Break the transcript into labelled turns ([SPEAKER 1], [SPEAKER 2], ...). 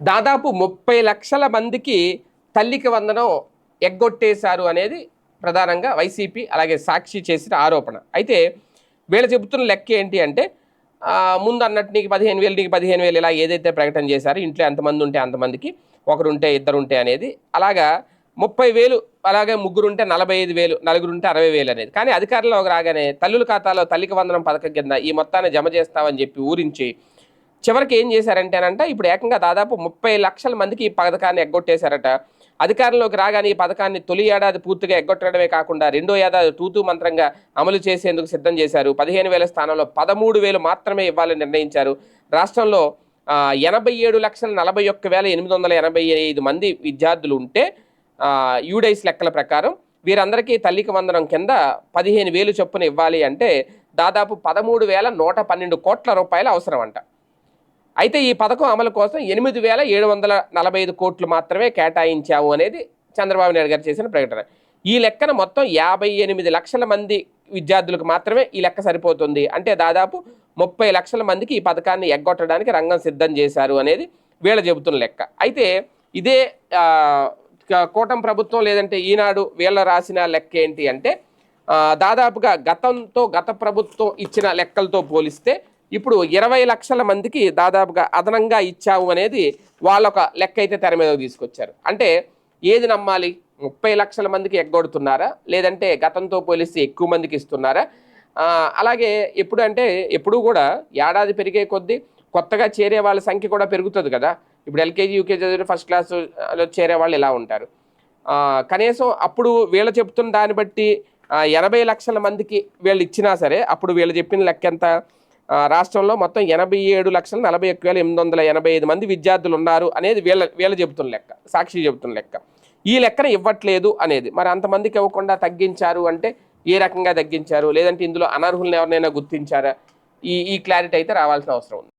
[SPEAKER 1] దాదాపు ముప్పై లక్షల మందికి తల్లికి వందనం ఎగ్గొట్టేశారు అనేది ప్రధానంగా వైసీపీ అలాగే సాక్షి చేసిన ఆరోపణ. అయితే వీళ్ళు చెబుతున్న లెక్క ఏంటి అంటే ముందు అన్నట్టు నీకు పదిహేను వేలు నీకు పదిహేను వేలు ఇలా ఏదైతే ప్రకటన చేశారో ఇంట్లో ఎంతమంది ఉంటే అంతమందికి ఒకరుంటే ఇద్దరుంటే అనేది అలాగా ముప్పై వేలు అలాగే ముగ్గురుంటే నలభై ఐదు వేలు నలుగురుంటే అరవై వేలు అనేది. కానీ అధికారంలోకి రాగానే తల్లుల ఖాతాలో తల్లికి వందనం పథకం కింద ఈ మొత్తాన్ని జమ చేస్తామని చెప్పి ఊరించి చివరికి ఏం చేశారంటేనంట ఇప్పుడు ఏకంగా దాదాపు ముప్పై లక్షల మందికి ఈ పథకాన్ని ఎగ్గొట్టేశారట. అధికారంలోకి రాగానే ఈ పథకాన్ని తొలి ఏడాది పూర్తిగా ఎగ్గొట్టడమే కాకుండా రెండో ఏడాది తూతూ మంత్రంగా అమలు చేసేందుకు సిద్ధం చేశారు. పదిహేను వేల స్థానంలో పదమూడు వేలు మాత్రమే ఇవ్వాలని నిర్ణయించారు. రాష్ట్రంలో ఎనభై ఏడు లక్షల నలభై ఒక్క వేల ఎనిమిది వందల ఎనభై ఐదు మంది విద్యార్థులు ఉంటే యూడైస్ లెక్కల ప్రకారం వీరందరికీ తల్లికి వందనం కింద పదిహేను వేలు చొప్పున ఇవ్వాలి అంటే దాదాపు పదమూడు వేల నూట పన్నెండు కోట్ల రూపాయలు అవసరం అంట అయితే ఈ పథకం అమలు కోసం ఎనిమిది వేల ఏడు వందల నలభై ఐదు కోట్లు మాత్రమే కేటాయించాము అనేది చంద్రబాబు నాయుడు గారు చేసిన ప్రకటన. ఈ లెక్కన మొత్తం యాభై ఎనిమిది లక్షల మంది విద్యార్థులకు మాత్రమే ఈ లెక్క సరిపోతుంది. అంటే దాదాపు ముప్పై లక్షల మందికి ఈ పథకాన్ని ఎగ్గొట్టడానికి రంగం సిద్ధం చేశారు అనేది వీళ్ళ చెబుతున్న లెక్క. అయితే ఇదే కూటమి ప్రభుత్వం లేదంటే ఈనాడు వీళ్ళ రాసిన లెక్క ఏంటి అంటే దాదాపుగా గతంతో గత ప్రభుత్వం ఇచ్చిన లెక్కలతో పోలిస్తే ఇప్పుడు ఇరవై లక్షల మందికి దాదాపుగా అదనంగా ఇచ్చాము అనేది వాళ్ళొక లెక్క అయితే తెర మీద తీసుకొచ్చారు. అంటే ఏది నమ్మాలి? ముప్పై లక్షల మందికి ఎగ్గొడుతున్నారా? లేదంటే గతంతో పోలిస్తే ఎక్కువ మందికి ఇస్తున్నారా? అలాగే ఎప్పుడు అంటే ఎప్పుడు కూడా ఏడాది పెరిగే కొద్దీ కొత్తగా చేరే వాళ్ళ సంఖ్య కూడా పెరుగుతుంది కదా. ఇప్పుడు ఎల్కేజీ యూకేజీ చదివిన ఫస్ట్ క్లాస్లో చేరే వాళ్ళు ఇలా ఉంటారు. కనీసం అప్పుడు వీళ్ళు చెప్తున్న దాన్ని బట్టి ఎనభై లక్షల మందికి వీళ్ళు ఇచ్చినా సరే అప్పుడు వీళ్ళు చెప్పిన లెక్క ఎంత రాష్ట్రంలో మొత్తం ఎనభై ఏడు లక్షల నలభై ఒక్క వేల ఎనిమిది వందల ఎనభై ఐదు మంది విద్యార్థులు ఉన్నారు అనేది వీళ్ళ వీళ్ళ చెబుతున్న లెక్క సాక్షి చెబుతున్న లెక్క. ఈ లెక్కన ఇవ్వట్లేదు అనేది. మరి అంతమందికి ఇవ్వకుండా తగ్గించారు అంటే ఏ రకంగా తగ్గించారు? లేదంటే ఇందులో అనర్హులను ఎవరినైనా గుర్తించారా? ఈ ఈ క్లారిటీ అయితే రావాల్సిన అవసరం ఉంది.